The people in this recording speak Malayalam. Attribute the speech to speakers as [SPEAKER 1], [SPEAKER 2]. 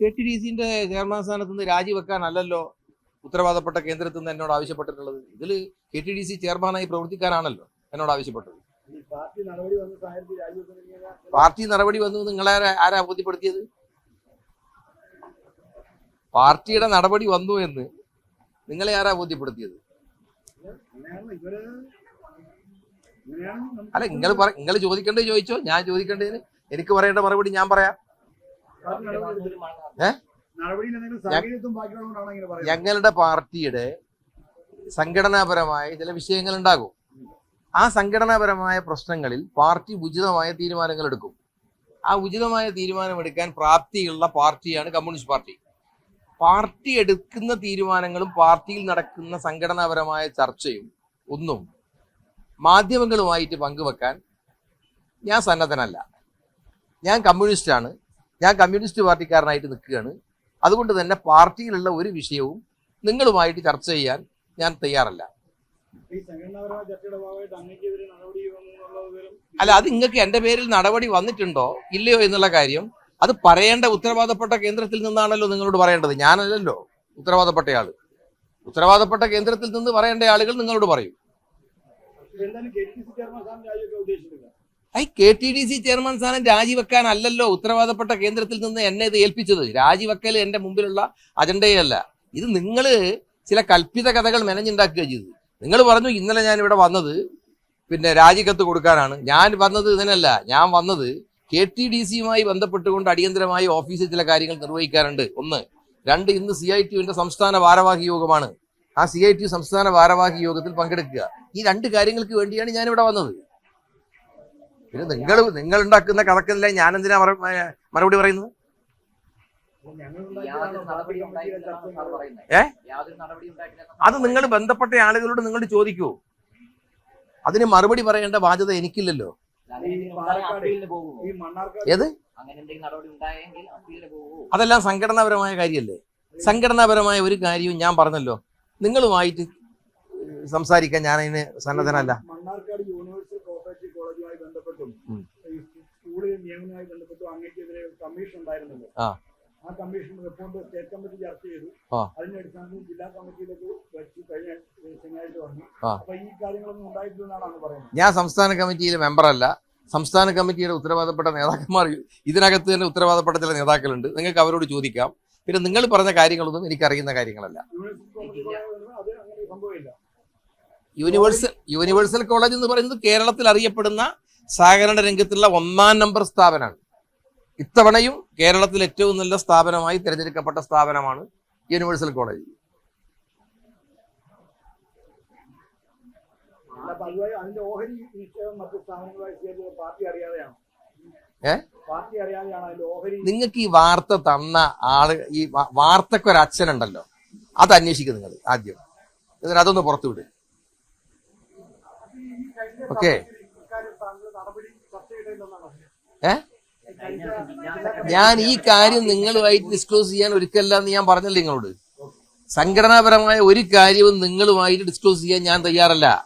[SPEAKER 1] കെ ടി ഡി സിന്റെ ചെയർമാൻ സ്ഥാനത്ത് നിന്ന് രാജിവെക്കാനല്ലല്ലോ ഉത്തരവാദപ്പെട്ട കേന്ദ്രത്തിൽ നിന്ന് എന്നോട് ആവശ്യപ്പെട്ടിട്ടുള്ളത്. ഇതിൽ കെ ടി ഡി സി ചെയർമാനായി പ്രവർത്തിക്കാനാണല്ലോ എന്നോട് ആവശ്യപ്പെട്ടത്.
[SPEAKER 2] പാർട്ടി നടപടി വന്ന
[SPEAKER 1] നിങ്ങളെ ആരാ- ബോധ്യപ്പെടുത്തിയത്? പാർട്ടിയുടെ നടപടി വന്നു എന്ന് നിങ്ങളെ ആരാ ബോധ്യപ്പെടുത്തിയത്? അല്ല നിങ്ങൾ നിങ്ങൾ ചോദിക്കേണ്ടത് ചോദിച്ചോ? ഞാൻ ചോദിക്കേണ്ടതിന് എനിക്ക് പറയേണ്ട മറുപടി ഞാൻ പറയാം. ഞങ്ങളുടെ പാർട്ടിയുടെ സംഘടനാപരമായ ചില വിഷയങ്ങൾ ഉണ്ടാകും ആ സംഘടനാപരമായ പ്രശ്നങ്ങളിൽ പാർട്ടി ഉചിതമായ തീരുമാനങ്ങൾ എടുക്കും ആ ഉചിതമായ തീരുമാനമെടുക്കാൻ പ്രാപ്തിയുള്ള പാർട്ടിയാണ് കമ്മ്യൂണിസ്റ്റ് പാർട്ടി. പാർട്ടി എടുക്കുന്ന തീരുമാനങ്ങളും പാർട്ടിയിൽ നടക്കുന്ന സംഘടനാപരമായ ചർച്ചയും ഒന്നും മാധ്യമങ്ങളുമായിട്ട് പങ്കുവെക്കാൻ ഞാൻ സന്നദ്ധനല്ല. ഞാൻ കമ്മ്യൂണിസ്റ്റാണ്. ഞാൻ കമ്മ്യൂണിസ്റ്റ് പാർട്ടിക്കാരനായിട്ട് നിൽക്കുകയാണ്. അതുകൊണ്ട് തന്നെ പാർട്ടിയിലുള്ള ഒരു വിഷയവും നിങ്ങളുമായിട്ട് ചർച്ച ചെയ്യാൻ ഞാൻ തയ്യാറല്ല. അല്ല അത് നിങ്ങൾക്ക് എന്റെ പേരിൽ നടപടി വന്നിട്ടുണ്ടോ? ഇല്ലയോ എന്നുള്ള കാര്യം. അത് പറയേണ്ട ഉത്തരവാദപ്പെട്ട കേന്ദ്രത്തിൽ നിന്നാണല്ലോ നിങ്ങളോട് പറയേണ്ടത്. ഞാനല്ലല്ലോ ഉത്തരവാദപ്പെട്ടയാൾ ഉത്തരവാദപ്പെട്ട കേന്ദ്രത്തിൽ നിന്ന് പറയേണ്ട ആളുകൾ നിങ്ങളോട് പറയും.
[SPEAKER 2] എന്തായാലും കെ ടി സി ചെയർമാൻ സ്ഥാനം രാജിവെക്കാൻ ഉദ്ദേശിച്ചിട്ടില്ല.
[SPEAKER 1] I K T D C chairman സ്ഥാനം രാജിവെക്കാനല്ലല്ലോ ഉത്തരവാദപ്പെട്ട കേന്ദ്രത്തിൽ നിന്ന് എന്നെ ഇത് ഏൽപ്പിച്ചത്. രാജിവെക്കൽ എന്റെ മുമ്പിലുള്ള അജണ്ടയല്ല. ഇത് നിങ്ങൾ ചില കൽപ്പിത കഥകൾ മെനഞ്ഞുണ്ടാക്കുക ചെയ്തത് നിങ്ങൾ പറഞ്ഞു ഇന്നലെ ഞാൻ ഇവിടെ വന്നത് പിന്നെ രാജിക്കത്ത് കൊടുക്കാനാണ്. ഞാൻ വന്നത് ഇതിനല്ല. ഞാൻ വന്നത് കെ ടി ഡി സിയുമായി ബന്ധപ്പെട്ടുകൊണ്ട് അടിയന്തരമായി ഓഫീസിൽ ചില കാര്യങ്ങൾ നിർവഹിക്കാറുണ്ട് ഒന്ന് രണ്ട് ഇന്ന് സി ഐ ടിയുവിന്റെ സംസ്ഥാന ഭാരവാഹി യോഗമാണ്. ആ സി ഐ ടി സംസ്ഥാന ഭാരവാഹി യോഗത്തിൽ പങ്കെടുക്കുക. ഈ രണ്ട് കാര്യങ്ങൾക്ക് വേണ്ടിയാണ് ഞാൻ ഇവിടെ വന്നത്. പിന്നെ നിങ്ങൾ നിങ്ങൾ ഉണ്ടാക്കുന്ന കഥക്കല്ലേ ഞാൻ എന്തിനാ മറുപടി പറയുന്നത്? ഏ? അത് നിങ്ങൾ ബന്ധപ്പെട്ട ആളുകളോട് നിങ്ങൾ ചോദിക്കൂ. അതിന് മറുപടി പറയേണ്ട ബാധ്യത എനിക്കില്ലല്ലോ. ഏത്? അതെല്ലാം സംഘടനാപരമായ കാര്യമല്ലേ? സംഘടനാപരമായ ഒരു കാര്യവും ഞാൻ പറഞ്ഞല്ലോ. നിങ്ങളുമായിട്ട് സംസാരിക്കാൻ ഞാൻ അതിന് സന്നദ്ധനല്ല.
[SPEAKER 2] മണ്ണാർക്കാട് യൂണിവേഴ്സിറ്റി കോപ്പറേറ്റീവ് കോളേജുമായി ബന്ധപ്പെട്ടും. ഈ സ്കൂളിൽ നിയമനവുമായി ബന്ധപ്പെട്ടും അങ്ങേക്കെതിരെ കമ്മീഷൻ ഉണ്ടായിരുന്നല്ലോ.
[SPEAKER 1] ആ.
[SPEAKER 2] കമ്മീഷൻ റിപ്പോർട്ട് സ്റ്റേറ്റ് കമ്മിറ്റി ചർച്ച ചെയ്തു. അതിന്റെ അടിസ്ഥാനത്തിൽ ജില്ലാ കമ്മിറ്റിയിലേക്ക് വെച്ച് കഴിഞ്ഞ ശനിയാഴ്ച വന്നു. അപ്പൊ ഈ കാര്യങ്ങളൊന്നും ഉണ്ടായിട്ടില്ലെന്നാണ് പറയുന്നത്.
[SPEAKER 1] ഞാൻ സംസ്ഥാന കമ്മിറ്റിയിലെ മെമ്പറല്ല സംസ്ഥാന കമ്മിറ്റിയുടെ ഉത്തരവാദപ്പെട്ട നേതാക്കന്മാർ ഇതിനകത്ത് തന്നെ ഉത്തരവാദപ്പെട്ട ചില നേതാക്കളുണ്ട്. നിങ്ങൾക്ക് അവരോട് ചോദിക്കാം. പിന്നെ നിങ്ങൾ പറഞ്ഞ കാര്യങ്ങളൊന്നും എനിക്കറിയുന്ന കാര്യങ്ങളല്ല. യൂണിവേഴ്സൽ യൂണിവേഴ്സൽ കോളേജ് എന്ന് പറയുന്നത് കേരളത്തിൽ അറിയപ്പെടുന്ന സഹകരണ രംഗത്തുള്ള ഒന്നാം നമ്പർ സ്ഥാപനമാണ്. ഇത്തവണയും കേരളത്തിൽ ഏറ്റവും നല്ല സ്ഥാപനമായി തിരഞ്ഞെടുക്കപ്പെട്ട സ്ഥാപനമാണ് യൂണിവേഴ്സൽ കോളേജ്. ഏ? നിങ്ങൾക്ക് ഈ വാർത്ത തന്ന ആൾ ഈ വാർത്തക്കൊരച്ഛനുണ്ടല്ലോ. അത് അന്വേഷിക്കുക നിങ്ങൾ ആദ്യം. എന്നിട്ട് അതൊന്ന് പുറത്തു വിട് ഓക്കെ. ഏ? ഞാൻ ഈ കാര്യം നിങ്ങളുമായിട്ട് ഡിസ്ക്ലോസ് ചെയ്യാൻ ഒരിക്കലല്ല എന്ന് ഞാൻ പറഞ്ഞല്ലോ നിങ്ങളോട്. സംഘടനാപരമായ ഒരു കാര്യവും നിങ്ങളുമായിട്ട് ഡിസ്ക്ലോസ് ചെയ്യാൻ ഞാൻ തയ്യാറല്ല.